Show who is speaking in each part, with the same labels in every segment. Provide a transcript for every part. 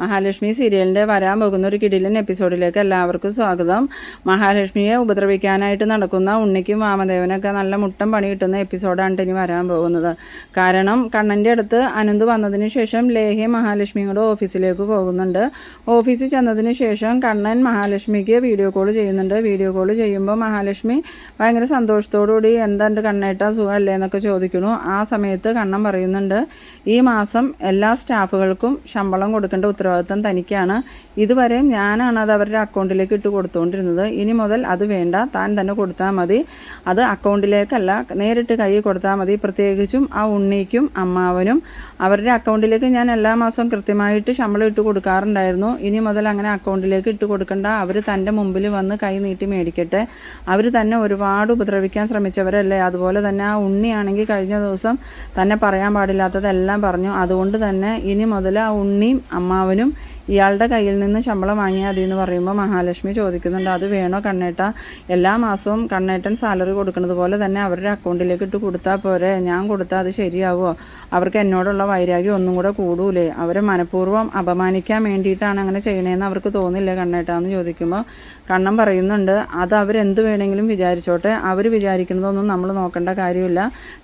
Speaker 1: മഹാലക്ഷ്മി സീരിയലിന്റെ വരാൻ പോകുന്ന ഒരു കിടിലൻ എപ്പിസോഡിലേക്ക് എല്ലാവർക്കും സ്വാഗതം. മഹാലക്ഷ്മിയെ ഉപദ്രവിക്കാനായിട്ട് നടക്കുന്ന ഉണ്ണിക്കും വാമദേവനൊക്കെ നല്ല മുട്ടം പണി കിട്ടുന്ന എപ്പിസോഡാണ് ഇനി വരാൻ പോകുന്നത്. കാരണം കണ്ണന്റെ അടുത്ത് അനന്ത് വന്നതിന് ശേഷം ലേഹി മഹാലക്ഷ്മിയും കൂടെ ഓഫീസിലേക്ക് പോകുന്നുണ്ട്. ഓഫീസിൽ ചെന്നതിന് ശേഷം കണ്ണൻ മഹാലക്ഷ്മിക്ക് വീഡിയോ കോൾ ചെയ്യുന്നുണ്ട്. വീഡിയോ കോൾ ചെയ്യുമ്പോൾ മഹാലക്ഷ്മി ഭയങ്കര സന്തോഷത്തോടുകൂടി എന്താണ്ട് കണ്ണേട്ടാ സുഖമല്ലേ? എന്നൊക്കെ ചോദിക്കുന്നു. ആ സമയത്ത് കണ്ണൻ പറയുന്നുണ്ട് ഈ മാസം എല്ലാ സ്റ്റാഫുകൾക്കും ശമ്പളം കൊടുക്കേണ്ട ഉത്തരവാദിത്തം തനിക്കാണ്. ഇതുവരെ ഞാനാണ് അത് അവരുടെ അക്കൗണ്ടിലേക്ക് ഇട്ട് കൊടുത്തുകൊണ്ടിരുന്നത് ഇനി മുതൽ അത് വേണ്ട. താൻ തന്നെ കൊടുത്താൽ മതി. അത് അക്കൗണ്ടിലേക്കല്ല നേരിട്ട് കൈ കൊടുത്താൽ മതി. പ്രത്യേകിച്ചും ആ ഉണ്ണിക്കും അമ്മാവനും. അവരുടെ അക്കൗണ്ടിലേക്ക് ഞാൻ എല്ലാ മാസവും കൃത്യമായിട്ട് ശമ്പളം ഇട്ട് കൊടുക്കാറുണ്ടായിരുന്നു. ഇനി മുതൽ അങ്ങനെ അക്കൗണ്ടിലേക്ക് ഇട്ട് കൊടുക്കണ്ട. അവർ തന്റെ മുമ്പിൽ വന്ന് കൈ നീട്ടി മേടിക്കട്ടെ. അവർ തന്നെ ഒരുപാട് ഉപദ്രവിക്കാൻ ശ്രമിച്ചവരല്ലേ? അതുപോലെ തന്നെ ആ ഉണ്ണിയാണെങ്കിൽ കഴിഞ്ഞ ദിവസം തന്നെ പറയാൻ പാടില്ലാത്തതെല്ലാം പറഞ്ഞു. അതുകൊണ്ട് തന്നെ ഇനി മുതൽ ആ ഉണ്ണിയും അമ്മാവനും ഇയാളുടെ കയ്യിൽ നിന്ന് ശമ്പളം വാങ്ങിയാൽ മതി എന്ന് പറയുമ്പോൾ മഹാലക്ഷ്മി ചോദിക്കുന്നുണ്ട് അത് വേണോ കണ്ണേട്ട? എല്ലാ മാസവും കണ്ണേട്ടൻ സാലറി കൊടുക്കുന്നത് പോലെ തന്നെ അവരുടെ അക്കൗണ്ടിലേക്ക് ഇട്ട് കൊടുത്താൽ പോരെ ഞാൻ കൊടുത്താൽ അത് ശരിയാവുമോ അവർക്ക് എന്നോടുള്ള വൈരാഗ്യം ഒന്നും കൂടെ കൂടൂലേ? അവരെ മനഃപൂർവം അപമാനിക്കാൻ വേണ്ടിയിട്ടാണ് അങ്ങനെ ചെയ്യണേന്ന് അവർക്ക് തോന്നില്ല തോന്നില്ലേ കണ്ണേട്ടാന്ന് ചോദിക്കുമ്പോൾ കണ്ണൻ പറയുന്നുണ്ട് അത് അവരെന്ത് വേണമെങ്കിലും വിചാരിച്ചോട്ടെ അവർ വിചാരിക്കുന്നതൊന്നും നമ്മൾ നോക്കേണ്ട കാര്യമില്ല.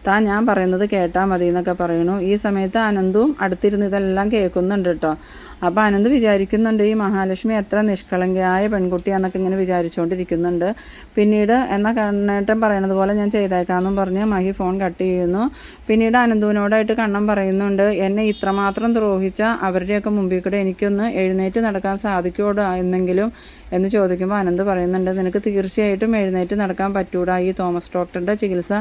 Speaker 1: താൻ ഞാൻ പറയുന്നത് കേട്ടാൽ മതി എന്നൊക്കെ പറയുന്നു. ഈ സമയത്ത് അനന്തും അടുത്തിരുന്ന് ഇതെല്ലാം കേൾക്കുന്നുണ്ട് കേട്ടോ അപ്പോൾ അനന്ത് വിചാരിക്കുന്നുണ്ട് ഈ മഹാലക്ഷ്മി എത്ര നിഷ്കളങ്കയായ പെൺകുട്ടിയാണെന്നൊക്കെ ഇങ്ങനെ വിചാരിച്ചുകൊണ്ടിരിക്കുന്നുണ്ട് പിന്നീട് എന്നാൽ കണ്ണേട്ടൻ പറയണത് പോലെ ഞാൻ ചെയ്തേക്കാമെന്നും പറഞ്ഞ് മഹി ഫോൺ കട്ട് ചെയ്യുന്നു. പിന്നീട് അനന്തുവിനോടായിട്ട് കണ്ണൻ പറയുന്നുണ്ട് എന്നെ ഇത്രമാത്രം ദ്രോഹിച്ച അവരുടെയൊക്കെ മുമ്പിൽ കൂടെ എനിക്കൊന്ന് എഴുന്നേറ്റ് നടക്കാൻ സാധിക്കുമോ എന്നെങ്കിലും? എന്ന് ചോദിക്കുമ്പോൾ അനന്ത് പറയുന്നുണ്ട് നിനക്ക് തീർച്ചയായിട്ടും എഴുന്നേറ്റ് നടക്കാൻ പറ്റൂടാ. ഈ തോമസ് ഡോക്ടറുടെ ചികിത്സ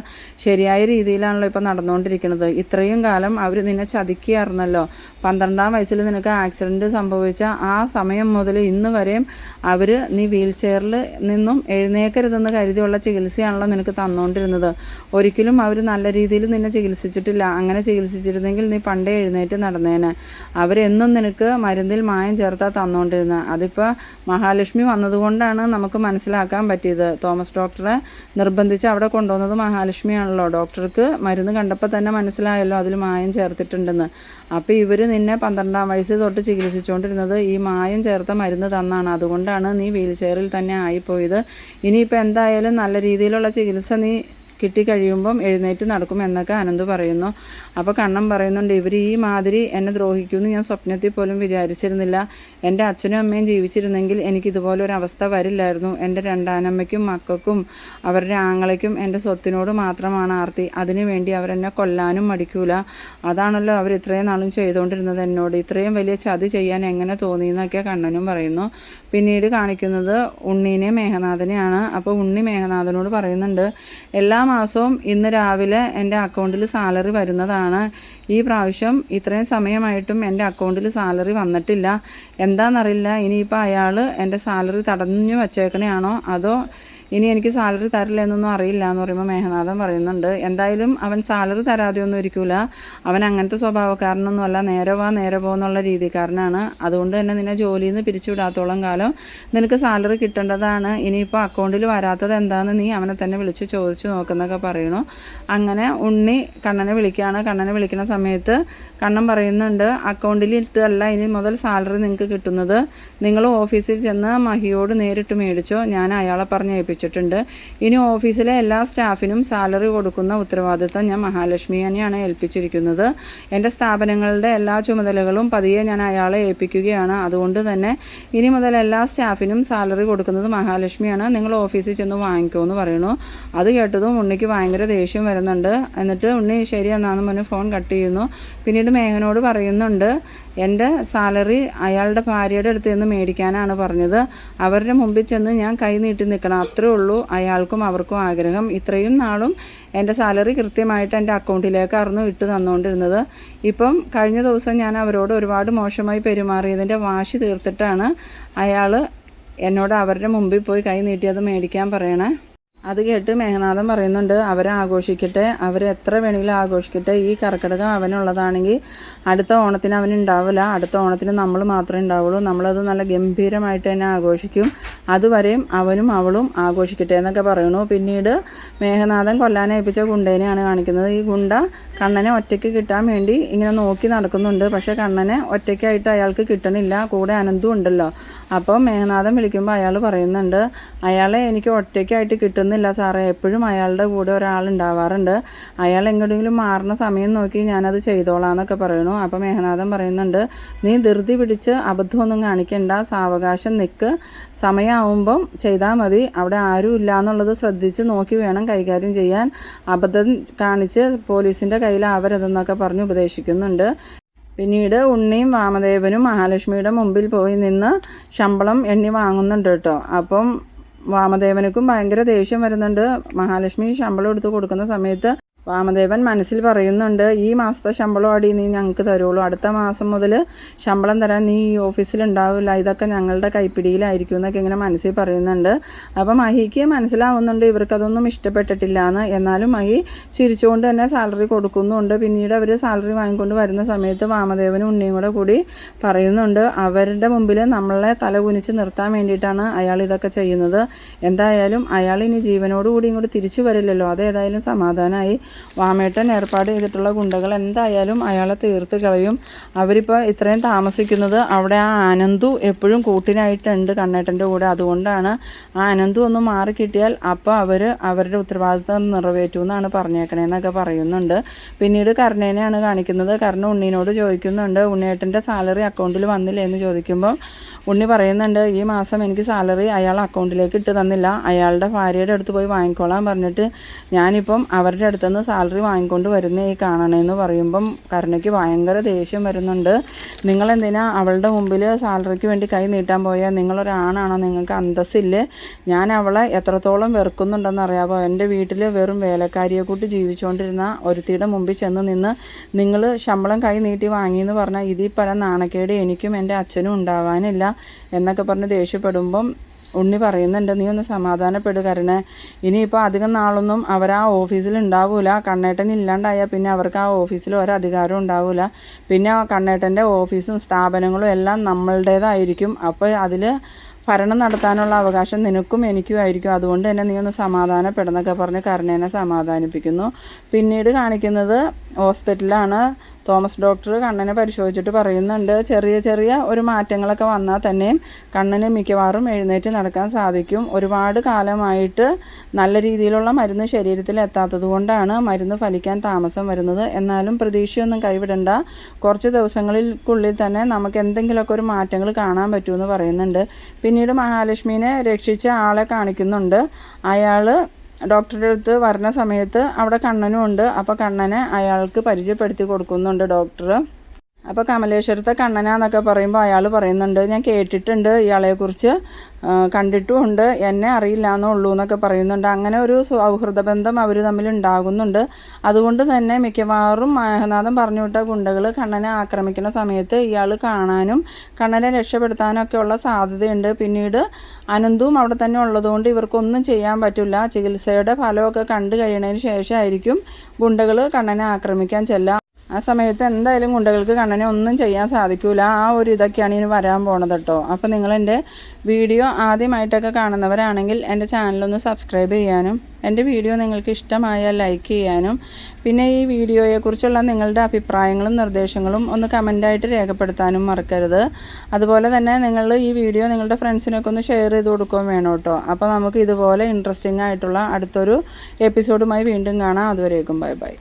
Speaker 1: ശരിയായ രീതിയിലാണല്ലോ ഇപ്പോൾ നടന്നുകൊണ്ടിരിക്കുന്നത് ഇത്രയും കാലം അവർ നിന്നെ ചതിക്കുകയായിരുന്നല്ലോ പന്ത്രണ്ടാം വയസ്സിൽ നിനക്ക് ആക്സിഡന്റ് സംഭവിച്ച ആ സമയം മുതൽ ഇന്ന് വരെയും അവർ നീ വീൽ ചെയറിൽ നിന്നും എഴുന്നേക്കരുതെന്ന് കരുതിയുള്ള ചികിത്സയാണല്ലോ നിനക്ക് തന്നുകൊണ്ടിരുന്നത് ഒരിക്കലും അവർ നല്ല രീതിയിൽ നിന്നെ ചികിത്സിച്ചിട്ടില്ല. അങ്ങനെ ചികിത്സിച്ചിരുന്നെങ്കിൽ നീ പണ്ടേ എഴുന്നേറ്റ് നടന്നേനെ. അവരെന്നും നിനക്ക് മരുന്നിൽ മായം ചേർത്താ തന്നുകൊണ്ടിരുന്നത് അതിപ്പോൾ മഹാലക്ഷ്മി വന്നതുകൊണ്ടാണ് നമുക്ക് മനസ്സിലാക്കാൻ പറ്റിയത്. തോമസ് ഡോക്ടറെ നിർബന്ധിച്ച് അവിടെ കൊണ്ടുവന്നത് മഹാലക്ഷ്മിയാണല്ലോ. ഡോക്ടർക്ക് മരുന്ന് കണ്ടപ്പോൾ തന്നെ മനസ്സിലായല്ലോ അതിൽ മായം ചേർത്തിട്ടുണ്ടെന്ന്. അപ്പോൾ ഇവർ നിന്നെ പന്ത്രണ്ടാം വയസ്സ് തൊട്ട് ചികിത്സിച്ചുകൊണ്ടിരുന്നത് ഈ മായം ചേർത്ത മരുന്ന് തന്നാണ്. അതുകൊണ്ടാണ് നീ വീൽ ചെയറിൽ തന്നെ ആയിപ്പോയത്. ഇനിയിപ്പോൾ എന്തായാലും നല്ല രീതിയിലുള്ള ചികിത്സ നീ കിട്ടിക്കഴിയുമ്പം എഴുന്നേറ്റ് നടക്കും എന്നൊക്കെ അനന്ത് പറയുന്നു. അപ്പോൾ കണ്ണൻ പറയുന്നുണ്ട് ഇവർ ഈ മാതിരി എന്നെ ദ്രോഹിക്കുമെന്ന് ഞാൻ സ്വപ്നത്തിൽ പോലും വിചാരിച്ചിരുന്നില്ല. എന്റെ അച്ഛനും അമ്മയും ജീവിച്ചിരുന്നെങ്കിൽ എനിക്ക് ഇതുപോലൊരു അവസ്ഥ വരില്ലായിരുന്നു. എന്റെ രണ്ടാനമ്മയ്ക്കും മക്കൾക്കും അവരുടെ ആങ്ങളയ്ക്കും എന്റെ സ്വത്തിനോട് മാത്രമാണ് ആർത്തി. അതിനുവേണ്ടി അവരെന്നെ കൊല്ലാനും മടിക്കൂല. അതാണല്ലോ അവർ ഇത്രയും നാളും ചെയ്തുകൊണ്ടിരുന്നത് എന്നോട്. ഇത്രയും വലിയ ചതി ചെയ്യാൻ എങ്ങനെ തോന്നി എന്നൊക്കെ കണ്ണനും പറയുന്നു. പിന്നീട് കാണിക്കുന്നത് ഉണ്ണീനെ മേഘനാഥനെയാണ്. അപ്പോൾ ഉണ്ണി മേഘനാഥനോട് പറയുന്നുണ്ട് എല്ലാ മാസവും ഇന്ന് രാവിലെ എന്റെ അക്കൗണ്ടിൽ സാലറി വരുന്നതാണ്. ഈ പ്രാവശ്യം ഇത്രയും സമയമായിട്ടും എന്റെ അക്കൗണ്ടിൽ സാലറി വന്നിട്ടില്ല. എന്താണെന്നറിയില്ല ഇനിയിപ്പോൾ അയാൾ എന്റെ സാലറി തടഞ്ഞു വച്ചേക്കണയാണോ അതോ ഇനി എനിക്ക് സാലറി തരില്ല എന്നൊന്നും അറിയില്ല എന്ന് പറയുമ്പോൾ മേഘനാഥൻ പറയുന്നുണ്ട്. എന്തായാലും അവൻ സാലറി തരാതെ ഒന്നും ഇരിക്കൂല. അവൻ അങ്ങനത്തെ സ്വഭാവക്കാരനൊന്നുമല്ല നേരെ വാ നേരെ പോകുന്നുള്ള രീതിക്കാരനാണ്. അതുകൊണ്ട് തന്നെ നിന്നെ ജോലിയിൽ നിന്ന് പിരിച്ചുവിടാത്തോളം കാലം നിനക്ക് സാലറി കിട്ടേണ്ടതാണ്. ഇനിയിപ്പോൾ അക്കൗണ്ടിൽ വരാത്തത് എന്താണെന്ന് നീ അവനെ തന്നെ വിളിച്ച് ചോദിച്ചു നോക്കുന്നൊക്കെ പറയണു. അങ്ങനെ ഉണ്ണി കണ്ണനെ വിളിക്കുകയാണ് കണ്ണനെ വിളിക്കുന്ന സമയത്ത് കണ്ണൻ പറയുന്നുണ്ട് അക്കൗണ്ടിൽ ഇട്ടല്ല ഇനി മുതൽ സാലറി നിങ്ങൾക്ക് കിട്ടുന്നത്. നിങ്ങൾ ഓഫീസിൽ ചെന്ന് മഹിയോട് നേരിട്ട് മേടിച്ചോ. ഞാൻ അയാളെ പറഞ്ഞ് ഏൽപ്പിച്ചിട്ടുണ്ട് ഇനി ഓഫീസിലെ എല്ലാ സ്റ്റാഫിനും സാലറി കൊടുക്കുന്ന ഉത്തരവാദിത്തം ഞാൻ മഹാലക്ഷ്മി തന്നെയാണ് ഏൽപ്പിച്ചിരിക്കുന്നത്. എന്റെ സ്ഥാപനങ്ങളുടെ എല്ലാ ചുമതലകളും പതിയെ ഞാൻ അയാളെ ഏൽപ്പിക്കുകയാണ്. അതുകൊണ്ട് തന്നെ ഇനി മുതൽ എല്ലാ സ്റ്റാഫിനും സാലറി കൊടുക്കുന്നത് മഹാലക്ഷ്മിയാണ്. നിങ്ങൾ ഓഫീസിൽ ചെന്ന് വാങ്ങിക്കുമോ എന്ന് പറയുന്നു. അത് കേട്ടതും ഉണ്ണിക്ക് ഭയങ്കര ദേഷ്യം വരുന്നുണ്ട്. എന്നിട്ട് ഉണ്ണി ശരി എന്നാന്ന് പറഞ്ഞ് ഫോൺ കട്ട് ചെയ്യുന്നു. പിന്നീട് മേഘനോട് പറയുന്നുണ്ട് എന്റെ സാലറി അയാളുടെ ഭാര്യയുടെ അടുത്ത് നിന്ന് മേടിക്കാനാണ് പറഞ്ഞത്. അവരുടെ മുമ്പിൽ ചെന്ന് ഞാൻ കൈ നീട്ടി നിൽക്കണം. അത്രേ ഉള്ളൂ അയാൾക്കും അവർക്കും ആഗ്രഹം. ഇത്രയും നാളും എന്റെ സാലറി കൃത്യമായിട്ട് എന്റെ അക്കൗണ്ടിലേക്കായിരുന്നു ഇട്ട് തന്നുകൊണ്ടിരുന്നത്. ഇപ്പം കഴിഞ്ഞ ദിവസം ഞാൻ അവരോട് ഒരുപാട് മോശമായി പെരുമാറിയതിന്റെ വാശി തീർത്തിട്ടാണ് അയാൾ എന്നോട് അവരുടെ മുമ്പിൽ പോയി കൈ നീട്ടിയത് മേടിക്കാൻ പറയണേ. അത് കേട്ട് മേഘനാഥൻ പറയുന്നുണ്ട് അവരെ ആഘോഷിക്കട്ടെ അവർ എത്ര വേണമെങ്കിലും ആഘോഷിക്കട്ടെ. ഈ കർക്കിടകം അവനുള്ളതാണെങ്കിൽ അടുത്ത ഓണത്തിന് അവൻ ഉണ്ടാവില്ല. അടുത്ത ഓണത്തിന് നമ്മൾ മാത്രമേ ഉണ്ടാവുള്ളൂ. നമ്മളത് നല്ല ഗംഭീരമായിട്ട് തന്നെ ആഘോഷിക്കും. അതുവരെയും അവനും അവളും ആഘോഷിക്കട്ടെ എന്നൊക്കെ പറയണു പിന്നീട് മേഘനാഥൻ കൊല്ലാനേൽപ്പിച്ച ഗുണ്ടേനെയാണ് കാണിക്കുന്നത്. ഈ ഗുണ്ട കണ്ണനെ ഒറ്റയ്ക്ക് കിട്ടാൻ വേണ്ടി ഇങ്ങനെ നോക്കി നടക്കുന്നുണ്ട്. പക്ഷേ കണ്ണനെ ഒറ്റയ്ക്കായിട്ട് അയാൾക്ക് കിട്ടണില്ല. കൂടെ അനന്തും ഉണ്ടല്ലോ. അപ്പോൾ മേഘനാഥൻ വിളിക്കുമ്പോൾ അയാൾ പറയുന്നുണ്ട് അയാളെ എനിക്ക് ഒറ്റയ്ക്കായിട്ട് കിട്ടുന്നില്ല സാറേ. എപ്പോഴും അയാളുടെ കൂടെ ഒരാളുണ്ടാവാറുണ്ട് അയാൾ എങ്ങോട്ടെങ്കിലും മാറുന്ന സമയം നോക്കി ഞാനത് ചെയ്തോളാം എന്നൊക്കെ പറയുന്നു. അപ്പോൾ മേഘനാഥൻ പറയുന്നുണ്ട് നീ ധൃതി പിടിച്ച് അബദ്ധമൊന്നും കാണിക്കണ്ട. സാവകാശം നിൽക്ക് സമയമാവുമ്പം ചെയ്താൽ മതി. അവിടെ ആരും ഇല്ല എന്നുള്ളത് ശ്രദ്ധിച്ച് നോക്കി വേണം കൈകാര്യം ചെയ്യാൻ. അബദ്ധം കാണിച്ച് പോലീസിന്റെ കയ്യിലാവരുതെന്നൊക്കെ പറഞ്ഞ് ഉപദേശിക്കുന്നുണ്ട്. പിന്നീട് ഉണ്ണിയും വാമദേവനും മഹാലക്ഷ്മിയുടെ മുമ്പിൽ പോയി നിന്ന് ശമ്പളം എണ്ണി വാങ്ങുന്നുണ്ട് കേട്ടോ. അപ്പം വാമദേവനക്കും ഭയങ്കര ദേഷ്യം വരുന്നുണ്ട്. മഹാലക്ഷ്മി ശമ്പളം എടുത്ത് കൊടുക്കുന്ന സമയത്ത് വാമദേവൻ മനസ്സിൽ പറയുന്നുണ്ട് ഈ മാസത്തെ ശമ്പളം അടി നീ ഞങ്ങൾക്ക് തരുള്ളൂ അടുത്ത മാസം മുതൽ ശമ്പളം തരാൻ നീ ഈ ഓഫീസിൽ ഉണ്ടാവില്ല. ഇതൊക്കെ ഞങ്ങളുടെ കൈപ്പിടിയിലായിരിക്കും എന്നൊക്കെ ഇങ്ങനെ മനസ്സിൽ പറയുന്നുണ്ട്. അപ്പം മഹിക്ക് മനസ്സിലാവുന്നുണ്ട് ഇവർക്കതൊന്നും ഇഷ്ടപ്പെട്ടിട്ടില്ല എന്ന്. എന്നാലും മഹി ചിരിച്ചുകൊണ്ട് തന്നെ സാലറി കൊടുക്കുന്നുണ്ട്. പിന്നീട് അവർ സാലറി വാങ്ങിക്കൊണ്ട് വരുന്ന സമയത്ത് വാമദേവനും ഉണ്ണിയും കൂടെ കൂടി പറയുന്നുണ്ട് അവരുടെ മുമ്പിൽ നമ്മളെ തല കുനിച്ച് നിർത്താൻ വേണ്ടിയിട്ടാണ് അയാൾ ഇതൊക്കെ ചെയ്യുന്നത്. എന്തായാലും അയാൾ ഇനി ജീവനോടുകൂടി ഇങ്ങോട്ട് തിരിച്ചു വരില്ലല്ലോ. അതേതായാലും സമാധാനമായി വാമേട്ടൻ ഏർപ്പാട് ചെയ്തിട്ടുള്ള ഗുണ്ടകൾ എന്തായാലും അയാളെ തീർത്ത് കളയും. അവരിപ്പോൾ ഇത്രയും താമസിക്കുന്നത് അവിടെ ആ ആനന്ദു എപ്പോഴും കൂട്ടിനായിട്ടുണ്ട് കണ്ണേട്ടന്റെ കൂടെ. അതുകൊണ്ടാണ് ആ ആനന്ദു ഒന്ന് മാറി കിട്ടിയാൽ അപ്പോൾ അവർ അവരുടെ ഉത്തരവാദിത്തം നിറവേറ്റൂ എന്നാണ് പറഞ്ഞേക്കണേന്നൊക്കെ പറയുന്നുണ്ട്. പിന്നീട് കർണേനെയാണ് കാണിക്കുന്നത്. കർണ ഉണ്ണീനോട് ചോദിക്കുന്നുണ്ട് ഉണ്ണിയേട്ടന്റെ സാലറി അക്കൗണ്ടിൽ വന്നില്ലേ? എന്ന് ചോദിക്കുമ്പോൾ ഉണ്ണി പറയുന്നുണ്ട് ഈ മാസം എനിക്ക് സാലറി അയാൾ അക്കൗണ്ടിലേക്ക് ഇട്ട് തന്നില്ല. അയാളുടെ ഭാര്യയുടെ അടുത്ത് പോയി വാങ്ങിക്കോളാൻ പറഞ്ഞിട്ട് ഞാനിപ്പം അവരുടെ അടുത്തുനിന്ന് സാലറി വാങ്ങിക്കൊണ്ട് വരുന്ന ഈ കാണണേന്ന് പറയുമ്പം കരുണയ്ക്ക് ഭയങ്കര ദേഷ്യം വരുന്നുണ്ട്. നിങ്ങളെന്തിനാ അവളുടെ മുമ്പിൽ സാലറിക്ക് വേണ്ടി കൈ നീട്ടാൻ പോയാൽ നിങ്ങളൊരാണാണോ നിങ്ങൾക്ക് അന്തസ്സില്ലേ ഞാൻ അവളെ എത്രത്തോളം വെറുക്കുന്നുണ്ടെന്ന് അറിയാമോ എന്റെ വീട്ടിൽ വെറും വേലക്കാരിയെ കൂട്ടി ജീവിച്ചുകൊണ്ടിരുന്ന ഒരുത്തിയുടെ മുമ്പിൽ ചെന്ന് നിന്ന് നിങ്ങൾ ശമ്പളം കൈ നീട്ടി വാങ്ങിയെന്ന് പറഞ്ഞാൽ ഇതിൽ പല നാണക്കേട് എനിക്കും എന്റെ അച്ഛനും ഉണ്ടാവാനില്ല എന്നൊക്കെ പറഞ്ഞ് ദേഷ്യപ്പെടുമ്പം ഉണ്ണി പറയുന്നുണ്ട് നീ ഒന്ന് സമാധാനപ്പെടുക കരണേ. ഇനിയിപ്പോൾ അധികം നാളൊന്നും അവർ ആ ഓഫീസിൽ ഉണ്ടാവില്ല കണ്ണേട്ടൻ ഇല്ലാണ്ടായാൽ പിന്നെ അവർക്ക് ആ ഓഫീസിൽ ഒരധികാരം ഉണ്ടാവില്ല പിന്നെ കണ്ണേട്ടന്റെ ഓഫീസും സ്ഥാപനങ്ങളും എല്ലാം നമ്മളുടേതായിരിക്കും. അപ്പോൾ അതിൽ ഭരണം നടത്താനുള്ള അവകാശം നിനക്കും എനിക്കും ആയിരിക്കും. അതുകൊണ്ട് തന്നെ നീ ഒന്ന് സമാധാനപ്പെടുന്നൊക്കെ പറഞ്ഞ് കരുണേനെ സമാധാനിപ്പിക്കുന്നു. പിന്നീട് കാണിക്കുന്നത് ഹോസ്പിറ്റലാണ് തോമസ് ഡോക്ടർ കണ്ണനെ പരിശോധിച്ചിട്ട് പറയുന്നുണ്ട് ചെറിയ ചെറിയ ഒരു മാറ്റങ്ങളൊക്കെ വന്നാൽ തന്നെയും കണ്ണന് മിക്കവാറും എഴുന്നേറ്റ് നടക്കാൻ സാധിക്കും. ഒരുപാട് കാലമായിട്ട് നല്ല രീതിയിലുള്ള മരുന്ന് ശരീരത്തിൽ എത്താത്തത് കൊണ്ടാണ് മരുന്ന് ഫലിക്കാൻ താമസം വരുന്നത്. എന്നാലും പ്രതീക്ഷയൊന്നും കൈവിടണ്ട. കുറച്ച് ദിവസങ്ങൾക്കുള്ളിൽ തന്നെ നമുക്ക് എന്തെങ്കിലുമൊക്കെ ഒരു മാറ്റങ്ങൾ കാണാൻ പറ്റുമെന്ന് പറയുന്നുണ്ട്. പിന്നീട് മഹാലക്ഷ്മിനെ രക്ഷിച്ച ആളെ കാണിക്കുന്നുണ്ട്. അയാൾ ഡോക്ടറുടെ അടുത്ത് വരുന്ന സമയത്ത് അവിടെ കണ്ണനും ഉണ്ട് അപ്പോൾ കണ്ണനെ അയാൾക്ക് പരിചയപ്പെടുത്തി കൊടുക്കുന്നുണ്ട് ഡോക്ടർ അപ്പോൾ കമലേശ്വരത്തെ കണ്ണനാന്നൊക്കെ പറയുമ്പോൾ അയാൾ പറയുന്നുണ്ട്. ഞാൻ കേട്ടിട്ടുണ്ട് ഇയാളെക്കുറിച്ച് കണ്ടിട്ടുമുണ്ട്. എന്നെ അറിയില്ല എന്നുള്ളൂ എന്നൊക്കെ പറയുന്നുണ്ട്. അങ്ങനെ ഒരു സൗഹൃദ ബന്ധം അവർ തമ്മിൽ ഉണ്ടാകുന്നുണ്ട്. അതുകൊണ്ട് തന്നെ മിക്കവാറും മേഹനാഥം പറഞ്ഞു വിട്ട ഗുണ്ടകൾ കണ്ണനെ ആക്രമിക്കുന്ന സമയത്ത് ഇയാൾ കാണാനും കണ്ണനെ രക്ഷപ്പെടുത്താനും ഒക്കെ ഉള്ള സാധ്യതയുണ്ട്. പിന്നീട് അനന്തവും അവിടെ തന്നെ ഉള്ളതുകൊണ്ട് ഇവർക്കൊന്നും ചെയ്യാൻ പറ്റില്ല. ചികിത്സയുടെ ഫലമൊക്കെ കണ്ടു കഴിയണതിന് ശേഷമായിരിക്കും ഗുണ്ടകൾ കണ്ണനെ ആക്രമിക്കാൻ ചെല്ലുക. ആ സമയത്ത് എന്തായാലും ഗുണ്ടകൾക്ക് കണ്ണനെ ഒന്നും ചെയ്യാൻ സാധിക്കില്ല ആ ഒരു ഇതൊക്കെയാണ് ഇനി വരാൻ പോണത് കേട്ടോ അപ്പോൾ നിങ്ങൾ എന്റെ വീഡിയോ ആദ്യമായിട്ടൊക്കെ കാണുന്നവരാണെങ്കിൽ എന്റെ ചാനലൊന്ന് സബ്സ്ക്രൈബ് ചെയ്യാനും എന്റെ വീഡിയോ നിങ്ങൾക്ക് ഇഷ്ടമായാൽ ലൈക്ക് ചെയ്യാനും പിന്നെ ഈ വീഡിയോയെക്കുറിച്ചുള്ള നിങ്ങളുടെ അഭിപ്രായങ്ങളും നിർദ്ദേശങ്ങളും ഒന്ന് കമന്റായിട്ട് രേഖപ്പെടുത്താനും മറക്കരുത്. അതുപോലെ തന്നെ നിങ്ങൾ ഈ വീഡിയോ നിങ്ങളുടെ ഫ്രണ്ട്സിനൊക്കെ ഒന്ന് ഷെയർ ചെയ്ത് കൊടുക്കുകയും വേണം കേട്ടോ അപ്പോൾ നമുക്ക് ഇതുപോലെ ഇൻട്രസ്റ്റിംഗ് ആയിട്ടുള്ള അടുത്തൊരു എപ്പിസോഡുമായി വീണ്ടും കാണാം. അതുവരേക്കും ബൈ ബൈ.